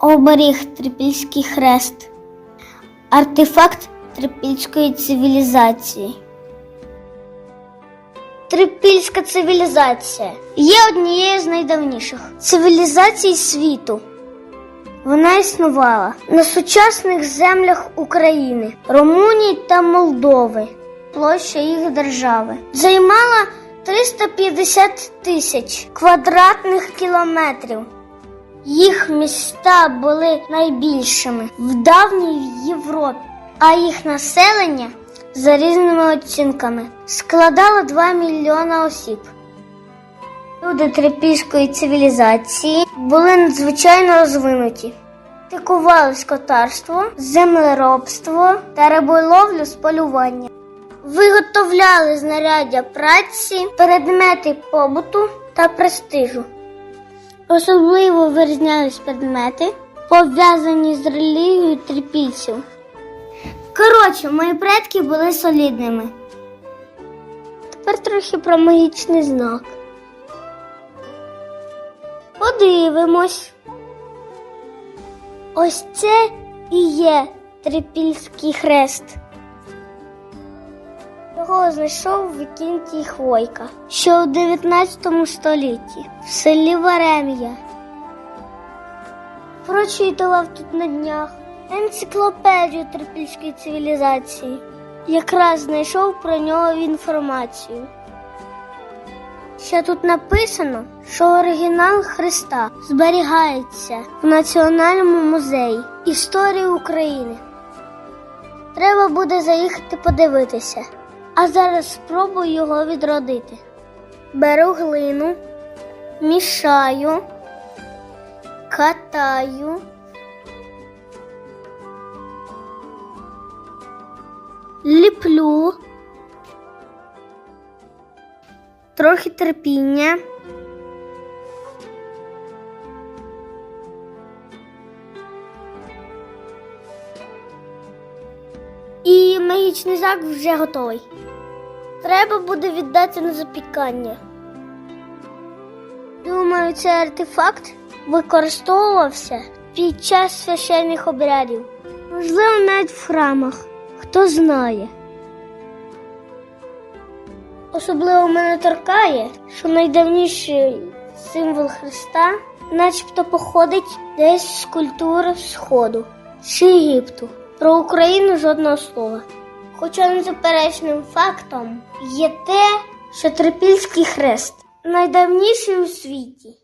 Оберіг Трипільський хрест. Артефакт трипільської цивілізації. Трипільська цивілізація є однією з найдавніших цивілізацій світу. Вона існувала на сучасних землях України, Румунії та Молдови, площа їх держави. Займала 350 тисяч квадратних кілометрів. Їх міста були найбільшими в давній Європі, а їх населення за різними оцінками складало 2 мільйона осіб. Люди трипільської цивілізації були надзвичайно розвинуті. Практикували скотарство, землеробство та риболовлю з полювання. Виготовляли знаряддя праці, предмети побуту та престижу. Особливо вирізнялись предмети, пов'язані з релігією трипільців. Коротше, мої предки були солідними. Тепер трохи про магічний знак. Подивимось. Ось це і є трипільський хрест. Його знайшов Вікінтій Хвойка, що у 19 столітті в селі Варем'я. Прочитував тут на днях енциклопедію трипільської цивілізації. Якраз знайшов про нього інформацію. Ще тут написано, що оригінал Христа зберігається в Національному музеї історії України. Треба буде заїхати подивитися, а зараз спробую його відродити. Беру глину, мішаю, катаю. Ліплю. Трохи терпіння. І магічний знак вже готовий. Треба буде віддати на запікання. Думаю, цей артефакт використовувався під час священних обрядів. Можливо, навіть в храмах. Хто знає. Особливо мене торкає, що найдавніший символ Христа начебто походить десь з культури Сходу з Єгипту. Про Україну жодного слова. Хоча незаперечним фактом є те, що Трипільський хрест найдавніший у світі.